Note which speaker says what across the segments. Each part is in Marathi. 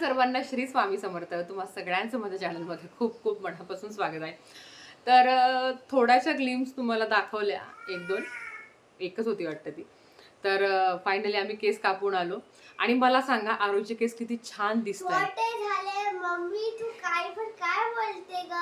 Speaker 1: सर्वांना श्री स्वामी समर्थ. तुम्हा सगळ्यांचं माझ्या चॅनलमध्ये खूप खूप मनापासून स्वागत आहे. तर थोड्याशा ग्लिम्स तुम्हाला दाखवल्या. एक दोन. एकच होती वाटतं ती. तर फायनली आम्ही केस कापून आलो. आणि मला सांगा आरोचे केस किती छान दिसत आहेत
Speaker 2: मोठे झाले मम्मी तू काय पण काय बोलते ग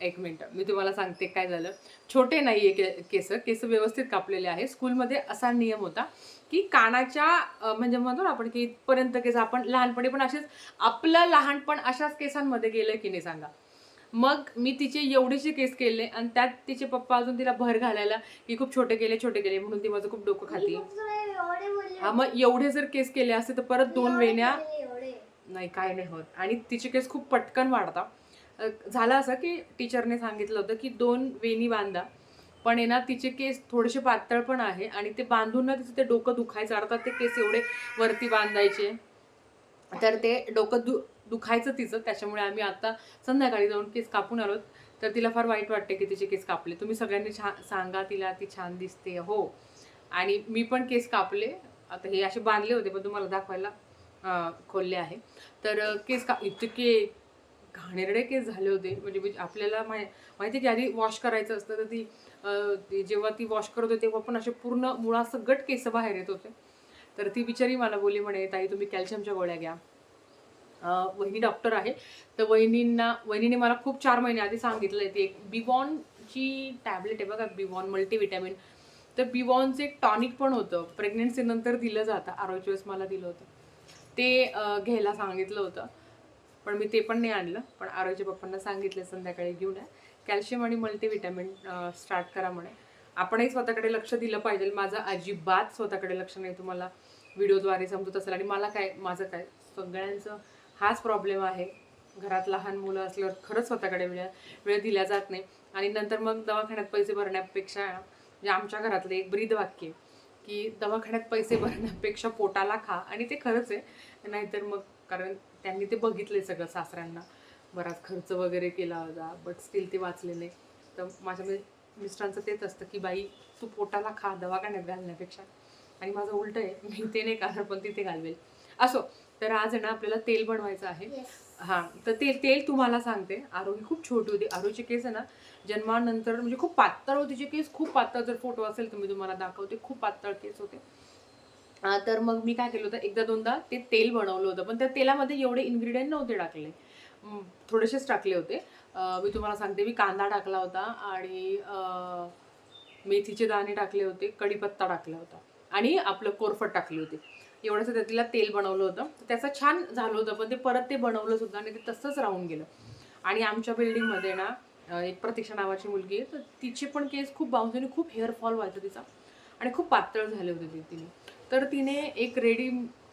Speaker 1: एक मिनिट मी तुम्हाला सांगते काय झालं. छोटे नाहीये के केस केस व्यवस्थित कापलेले आहे स्कूलमध्ये असा नियम होता की कानाच्या म्हणजे म्हणतो ना आपण की इथपर्यंत केस आपण लहानपणी पण असेच आपलं लहानपण अशाच केसांमध्ये गेलं की नाही सांगा. मग मी तिचे एवढेसे केस केले आणि त्यात तिचे पप्पा अजून तिला भर घालायला की खूप छोटे केले छोटे केले म्हणून ती माझं खूप डोकं खाती. हा मग एवढे जर केस केले असते तर परत दोन वेण्या नाही काय नाही होत. आणि तिचे केस खूप पटकन वाढतात. झालं असं की टीचरने सांगितलं होतं की दोन वेणी बांधा. पण आहे ना तिचे केस थोडेसे पातळ पण आहे आणि ते बांधून ना तिचं ते डोकं दुखायचं. अर्थात ते केस एवढे वरती बांधायचे. तर ते डोकं दु दुखायचं तिचं. त्याच्यामुळे आम्ही आता संध्याकाळी जाऊन केस कापून आलो. तर तिला फार वाईट वाटते की तिचे केस कापले. तुम्ही सगळ्यांनी छा सांगा तिला ती छान दिसते. हो. आणि मी पण केस कापले. आता हे असे बांधले होते पण तुम्हाला दाखवायला खोलले आहे. तर केस का इतके घाणेरडे केस झाले होते. म्हणजे म्हणजे आपल्याला माहि माहिती आहे की आधी वॉश करायचं असतं तर ती जेव्हा ती वॉश करत होते तेव्हा पण असे पूर्ण मुळासकट केस बाहेर येत होते. तर ती बिचारी मला बोली म्हणे ताई तुम्ही कॅल्शियमच्या गोळ्या घ्या. वहिनी डॉक्टर आहे. तर वहिनींना वहिनीने मला खूप चार महिने आधी सांगितलं आहे ती एक बिवॉनची टॅबलेट आहे बघा बिवॉन मल्टीविटॅमिन तर बिवॉनचं एक टॉनिक पण होतं. प्रेग्नेन्सीनंतर दिलं जातं. आरोग्य वेळेस मला दिलं होतं. ते घ्यायला सांगितलं होतं. पण मी ते पण नाही आणलं. पण आरोग्य पप्पांना सांगितलं संध्याकाळी घेऊन या. कॅल्शियम आणि मल्टीव्हिटॅमिन स्टार्ट करा म्हणे. आपणही स्वतःकडे लक्ष दिलं पाहिजे. माझं अजिबात स्वतःकडे लक्ष नाही तुम्हाला व्हिडिओद्वारे समजत असेल. आणि मला काय माझं काय सगळ्यांचं हाच प्रॉब्लेम आहे. घरात लहान मुलं असल्यावर खरंच स्वतःकडे वेळ वेळ दिला जात नाही. आणि नंतर मग दवाखान्यात पैसे भरण्यापेक्षा म्हणजे आमच्या घरातलं एक ब्रीद वाक्य आहे की दवाखान्यात पैसे भरण्यापेक्षा पोटाला खा. आणि ते खरंच आहे. नाहीतर मग कारण त्यांनी ते बघितले सगळं सासऱ्यांना. बराच खर्च वगैरे केला होता बट स्टील ते वाचले नाही. तर माझ्या मिस्टरांचं तेच असतं की बाई तू पोटाला खा दवाखान्यात घालण्यापेक्षा. आणि माझं उलट आहे मी ते नाही खाणार पण तिथे घालवेल. असो तर आज आहे ना आपल्याला तेल बनवायचं आहे. हा तर तेल तेल तुम्हाला सांगते. आरोही खूप छोटी होती. आरोचे केस आहे ना जन्मानंतर म्हणजे खूप पातळ होते तिचे केस. खूप पातळ जर फोटो असेल तर मी तुम्हाला दाखवते. खूप पातळ केस होते. तर मग मी काय केलं होतं एकदा दोनदा ते तेल बनवलं होतं पण त्या तेलामध्ये एवढे इन्ग्रेडियंट नव्हते टाकले. थोडेसेच टाकले होते. मी तुम्हाला सांगते मी कांदा टाकला होता आणि मेथीचे दाणे टाकले होते कढीपत्ता टाकला होता आणि आपलं कोरफट टाकली होती. एवढंसं त्यातला तेल बनवलं होतं. त्याचं छान झालं होतं पण ते परत ते बनवलं सुद्धा आणि ते तसंच राहून गेलं. आणि आमच्या बिल्डिंगमध्ये ना एक प्रतीक्षा नावाची मुलगी आहे तर तिचे पण केस खूप बाउन्स आणि खूप हेअरफॉल व्हायचा तिचा. आणि खूप पातळ झाले होते ती तिने. तर तिने एक रेडी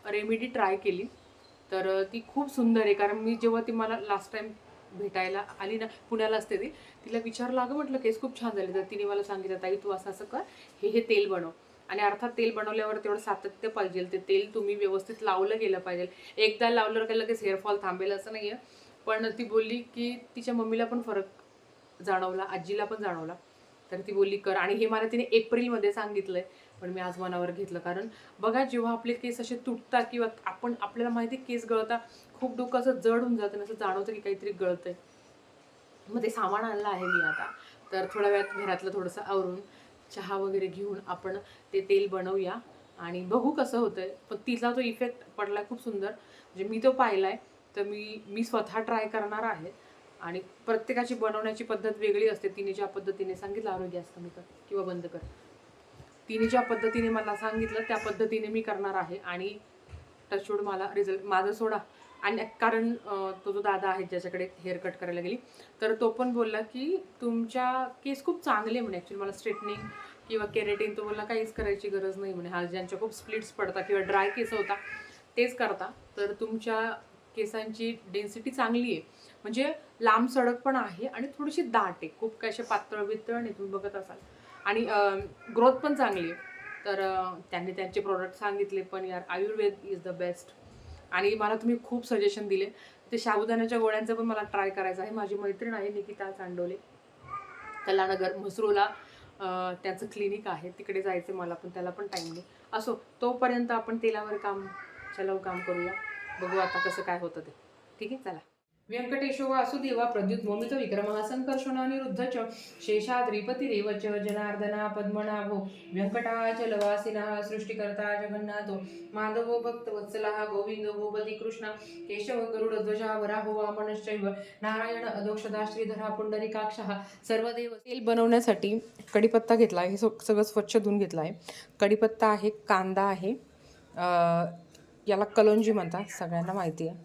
Speaker 1: रेमेडी ट्राय केली. तर ती खूप सुंदर आहे. कारण मी जेव्हा ती मला लास्ट टाइम भेटायला आली ना पुण्याला असते ती तिला विचारलं अगं म्हटलं केस खूप छान झाले. तर तिने मला सांगितलं ताई तू असं असं कर. हे हे तेल बनव. आणि अर्थात तेल बनवल्यावर तेवढं सातत्य पाहिजे. ते तेल तुम्ही व्यवस्थित लावलं गेलं पाहिजे. एकदा लावलं काही लगेच हेअरफॉल थांबेल असं नाही आहे पण ती बोलली की तिच्या मम्मीला पण फरक जाणवला आजीला पण जाणवला. तर ती बोलली कर. आणि हे मला तिने एप्रिलमध्ये सांगितलंय पण मी आज मनावर घेतलं. कारण बघा जेव्हा आपले केस असे तुटतात किंवा आपण आपल्याला माहिती आहे केस गळता खूप डोकं असं जड होऊन जातं असं जाणवतं की काहीतरी गळतंय. मग ते सामान आणलं आहे मी आता. तर थोड्या वेळात घरातलं थोडंसं आवरून चहा वगैरे घेऊन आपण ते तेल बनवूया आणि बघू कसं होतं आहे पण तिचा तो इफेक्ट पडला खूप सुंदर. म्हणजे मी तो पाहिला आहे तर मी मी स्वतः ट्राय करणार आहे. आणि प्रत्येकाची बनवण्याची पद्धत वेगळी असते. तिने ज्या पद्धतीने सांगितलं आरोग्य गॅस कमी कर किंवा बंद कर. तिने ज्या पद्धतीने मला सांगितलं त्या पद्धतीने मी करणार आहे. आणि टचवूड मला रिझल्ट माझं सोडा. आणि कारण तो जो दादा आहे ज्याच्याकडे हेअर कट करायला गेली तर तो पण बोलला की तुमच्या केस खूप चांगले म्हणे. ॲक्च्युली मला स्ट्रेटनिंग किंवा केरेटिन तो बोलला काहीच करायची गरज नाही म्हणे. हा ज्यांच्या खूप स्प्लिट्स पडतात किंवा ड्राय केस होता तेच करता. तर तुमच्या केसांची डेन्सिटी चांगली आहे. म्हणजे लांब सडक पण आहे आणि थोडीशी दाट आहे. खूप काही असे पातळ वितळ नाही तुम्ही बघत असाल. आणि ग्रोथ पण चांगली आहे. तर त्यांनी त्यांचे प्रोडक्ट सांगितले पण यार आयुर्वेद इज द बेस्ट आणि मला तुम्ही खूप सजेशन दिले. ते साबुदाण्याच्या गोळ्यांचं पण मला ट्राय करायचं आहे. माझी मैत्रीण आहे निकिता चांडोले. कलानगर म्हसरूला त्याचं त्यांचं क्लिनिक आहे. तिकडे जायचं मला पण त्याला पण टाईम नाही असो तोपर्यंत आपण तेलावर काम चलाव काम करूया. बघू आता कसं काय होतं ते. ठीक आहे चला. व्यंकटेशो वासुदेवा प्रद्युत मोमित विक्रम संकर्षण अनिरुद्ध च शेषाद्रिपती देव च जनार्दना पद्मनाभो व्यंकटाचलवासिना सृष्टिकर्ता जगन्नाथो माधवो भक्तवत्सलः गोविंद भूपती कृष्ण केशव गरुडध्वजा वराहो वामनश्चैव नारायण अधोक्षदा श्रीधरा पुंडरीकाक्षः सर्व तेल बनवण्यासाठी कढीपत्ता घेतला आहे हे सग- सगळं स्वच्छ धुवून घेतलं आहे. कढीपत्ता आहे कांदा आहे याला कलोंजी म्हणतात सगळ्यांना माहिती आहे.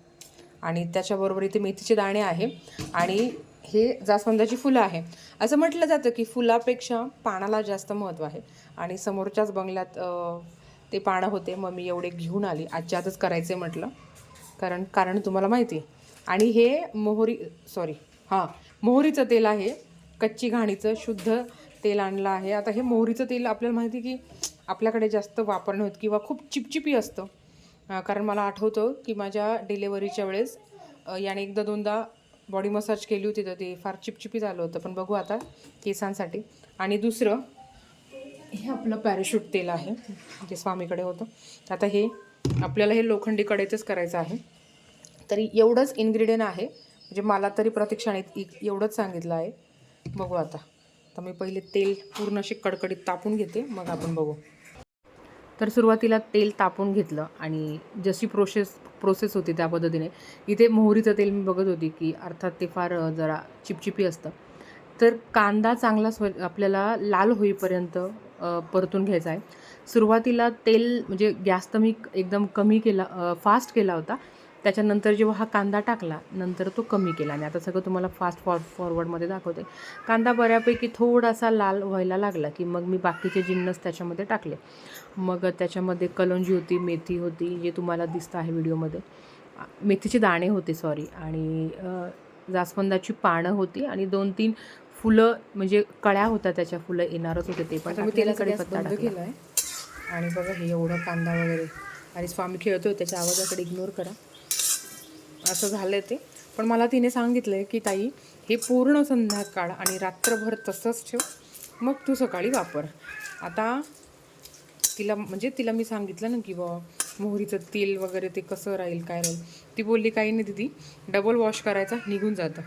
Speaker 1: आणि त्याच्याबरोबर इथे मेथीचे दाणे आहे. आणि हे जास्वंदाची फुलं आहे. असं म्हटलं जातं की फुलापेक्षा पानाला जास्त महत्त्व आहे. आणि समोरच्याच बंगल्यात ते पानं होते. मग मी एवढे घेऊन आली. आजच्या आजच करायचे म्हटलं. कारण कारण तुम्हाला माहिती आहे. आणि हे मोहरी सॉरी हां मोहरीचं तेल आहे. कच्ची घाणीचं शुद्ध तेल आणलं आहे. आता हे मोहरीचं तेल आपल्याला माहिती आहे की आपल्याकडे जास्त वापरणं होत किंवा खूप चिपचिपी असतं. कारण मला आठवतं की माझ्या डिलेवरीच्या वेळेस याने एकदा दोनदा बॉडी मसाज केली होती तर ते फार चिपचिपी झालं होतं. पण बघू आता केसांसाठी. आणि दुसरं हे आपलं पॅराशूट तेल आहे जे स्वामीकडे होतं. आता हे आपल्याला हे लोखंडी कडेचंच करायचं आहे. तरी एवढंच इन्ग्रेडियंट आहे म्हणजे मला तरी प्रतीक्षाने एवढंच सांगितलं आहे. बघू आता. तर मी पहिले तेल पूर्ण असे कडकडीत तापून घेते मग आपण बघू. तर सुरुवातीला तेल तापून घेतलं आणि जशी प्रोसेस प्रोसेस होती त्या पद्धतीने इथे मोहरीचं तेल मी बघत होती की अर्थात ते फार जरा चिपचिपी असतं. तर कांदा चांगला स्व आपल्याला लाल होईपर्यंत परतून घ्यायचा आहे. सुरुवातीला तेल म्हणजे गॅस तर मी एकदम कमी केला फास्ट केला होता. त्याच्यानंतर जेव्हा हा कांदा टाकला नंतर तो कमी केला. आणि आता सगळं तुम्हाला फास्ट फॉर फॉरवर्डमध्ये दाखवते. कांदा बऱ्यापैकी थोडासा लाल व्हायला लागला की मग मी बाकीचे जिन्नस त्याच्यामध्ये टाकले. मग त्याच्यामध्ये कलोंजी होती मेथी होती जे तुम्हाला दिसतं आहे व्हिडिओमध्ये. मेथीचे दाणे होते सॉरी आणि जास्वंदाची पानं होती आणि दोन तीन फुलं म्हणजे कळ्या होत्या त्याच्या फुलं येणारच होते ते पण. मी तेलाकडे बंद केलं आहे आणि बघा हे एवढं कांदा वगैरे. आणि स्वामी खेळतोय त्याच्या आवाजाकडे इग्नोर करा. असं झालं ते. पण मला तिने सांगितलं आहे की ताई हे पूर्ण संध्याकाळ आणि रात्रभर तसंच ठेव. मग तू सकाळी वापर. आता तिला म्हणजे तिला मी सांगितलं ना की बा मोहरीचं तेल वगैरे ते कसं राहील काय राहील? ती बोलली काही नाही दिदी डबल वॉश करायचा निघून जातं.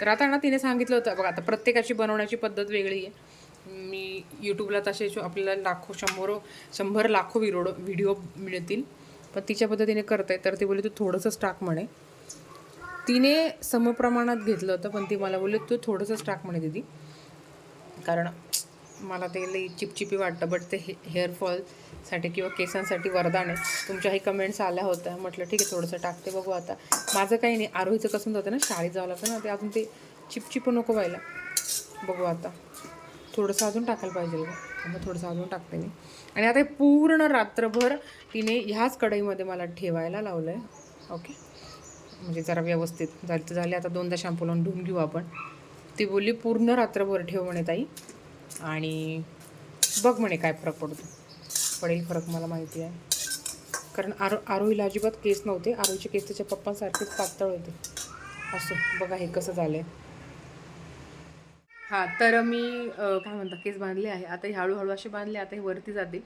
Speaker 1: तर आता ना तिने सांगितलं होतं बघा आता प्रत्येकाची बनवण्याची पद्धत वेगळी आहे. मी यूट्यूबला तसे आपल्याला लाखो शंभर शंभर लाखो विरोड व्हिडिओ मिळतील. पण तिच्या पद्धतीने करते तर ती बोलली तू थोडंसंच टाक म्हणे. तिने समप्रमाणात घेतलं होतं पण ती मला बोलली तू थोडंसंच टाक म्हणे दिदी कारण मला ते लई चिपचिपी वाटतं बट ते हे हेअरफॉलसाठी किंवा केसांसाठी वरदान आहे. तुमच्याही कमेंट्स आल्या होत्या. म्हटलं ठीक आहे थोडंसं टाकते बघू आता. माझं काही नाही आरोहीचं कसं जातं ना शाळेत जावं लागतं ना ते अजून ते चिपचिप नको व्हायला. बघू आता. थोडंसं अजून टाकायला पाहिजे मग थोडंसं अजून टाकते मी. आणि आता हे पूर्ण रात्रभर तिने ह्याच कढईमध्ये मला ठेवायला लावलं आहे ओके? म्हणजे जरा व्यवस्थित झाली तर झाले. आता दोनदा शॅम्पू लावून धुवून घेऊ आपण. ती बोलली पूर्ण रात्रभर ठेव म्हणे ताई. आणि बघ म्हणे काय फरक पडतो. पडेल फरक मला माहिती आहे. कारण आरो आरोहीला अजिबात केस नव्हते. आरोहीचे केस त्याच्या पप्पांसारखेच पातळ होते. असो बघा हे कसं झालं आहे हां तर मी काय म्हणता केस बांधले आहे. आता हे हळूहळू असे बांधले आता हे वरती जाते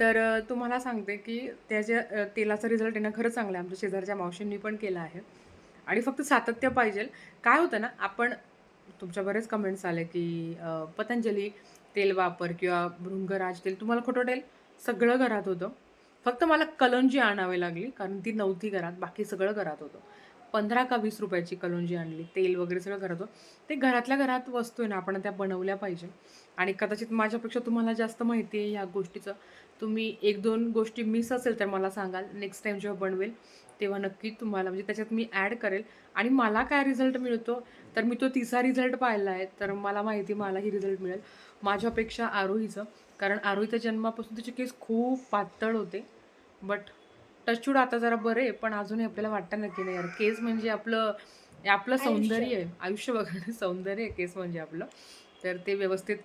Speaker 1: तर तुम्हाला सांगते की त्याच्या तेलाचा रिझल्ट येणं खरंच चांगला आहे. आमच्या शेजारच्या मावशींनी पण केला आहे. आणि फक्त सातत्य पाहिजे. काय होतं ना आपण तुमच्या बरेच कमेंट्स आले की पतंजली तेल वापर किंवा भृंगराज तेल तुम्हाला खोटं वाटेल? सगळं घरात होतं. फक्त मला कलंजी आणावी लागली कारण ती नव्हती घरात. बाकी सगळं घरात होतं. पंधरा का वीस रुपयाची कलोंजी आणली तेल वगैरे सगळं घरात होतं. ते घरातल्या घरात वस्तू आहे ना आपण त्या बनवल्या पाहिजे. आणि कदाचित माझ्यापेक्षा तुम्हाला जास्त माहिती आहे ह्या गोष्टीचं. तुम्ही एक दोन गोष्टी मिस असेल तर मला सांगाल नेक्स्ट टाईम जेव्हा बनवेल तेव्हा नक्की तुम्हाला म्हणजे त्याच्यात मी ॲड करेल. आणि मला काय रिझल्ट मिळतो? तर मी तो तिसरा रिझल्ट पाहिला आहे तर मला माहिती मलाही रिझल्ट मिळेल. माझ्यापेक्षा आरोहीचं कारण आरोहीच्या जन्मापासून त्याचे केस खूप पातळ होते. बट टचूड आता जरा बरे आहे, पण अजूनही आपल्याला वाटतं ना की नाही यार. केस म्हणजे आपलं आपलं सौंदर्य आहे. आयुष्य बघणं सौंदर्य आहे केस म्हणजे आपलं. तर ते व्यवस्थित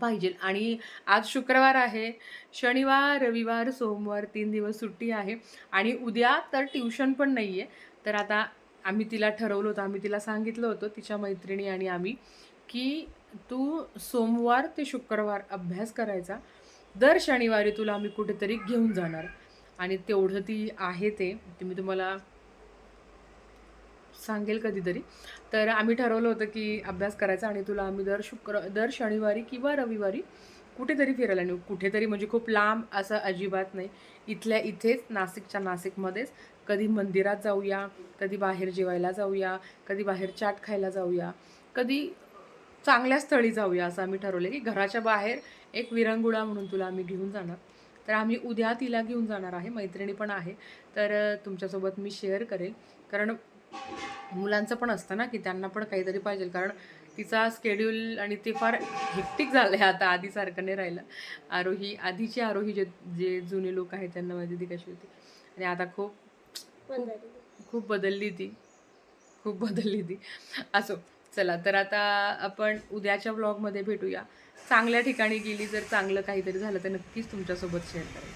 Speaker 1: पाहिजे. आणि आज शुक्रवार आहे. शनिवार रविवार सोमवार तीन दिवस सुट्टी आहे. आणि उद्या तर ट्युशन पण नाही आहे तर आता आम्ही तिला ठरवलं होतं आम्ही तिला सांगितलं होतं तिच्या मैत्रिणी आणि आम्ही की तू सोमवार ते शुक्रवार अभ्यास करायचा. दर शनिवारी तुला आम्ही कुठेतरी घेऊन जाणार. आणि तेवढं ती आहे ते ते मी तुम्हाला सांगेल कधीतरी. तर आम्ही ठरवलं होतं की अभ्यास करायचा आणि तुला आम्ही दर शुक्र दर शनिवारी किंवा रविवारी कुठेतरी फिरायला नेऊ. कुठेतरी म्हणजे खूप लांब असं अजिबात नाही. इथल्या इथेच नाशिकच्या नाशिकमध्येच. कधी मंदिरात जाऊया कधी बाहेर जेवायला जाऊया कधी बाहेर चाट खायला जाऊया कधी चांगल्या स्थळी जाऊया असं आम्ही ठरवलं की घराच्या बाहेर एक विरंगुळा म्हणून तुला आम्ही घेऊन जाणार. तर आम्ही उद्या तिला घेऊन जाणार आहे. मैत्रिणी पण आहे. तर तुमच्यासोबत मी शेअर करेल. कारण मुलांचं पण असतं ना की त्यांना पण काहीतरी पाहिजे कारण तिचा स्केड्यूल आणि ते फार हेक्टिक झालं आहे आता आधीसारखं नाही राहिलं. आरोही आधीची आरोही जे जे जुने लोक आहेत त्यांना माहिती ती कशी होती. आणि आता खूप खूप बदलली ती. खूप बदलली ती. असो. चला तर आता आपण उद्याच्या ब्लॉगमध्ये भेटूया. चांगल्या ठिकाणी गेली जर चांगलं काहीतरी झालं तर नक्कीच तुमच्यासोबत शेअर करेल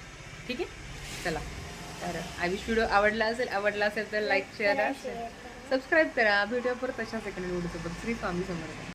Speaker 1: ठीक आहे? चला. तर आय विश व्हिडिओ आवडला असेल आवडला असेल तर लाईक शेअर सबस्क्राईब करा. भेटूया परत तशाच एखाद्या व्हिडिओसोबत श्री स्वामी समर्थ.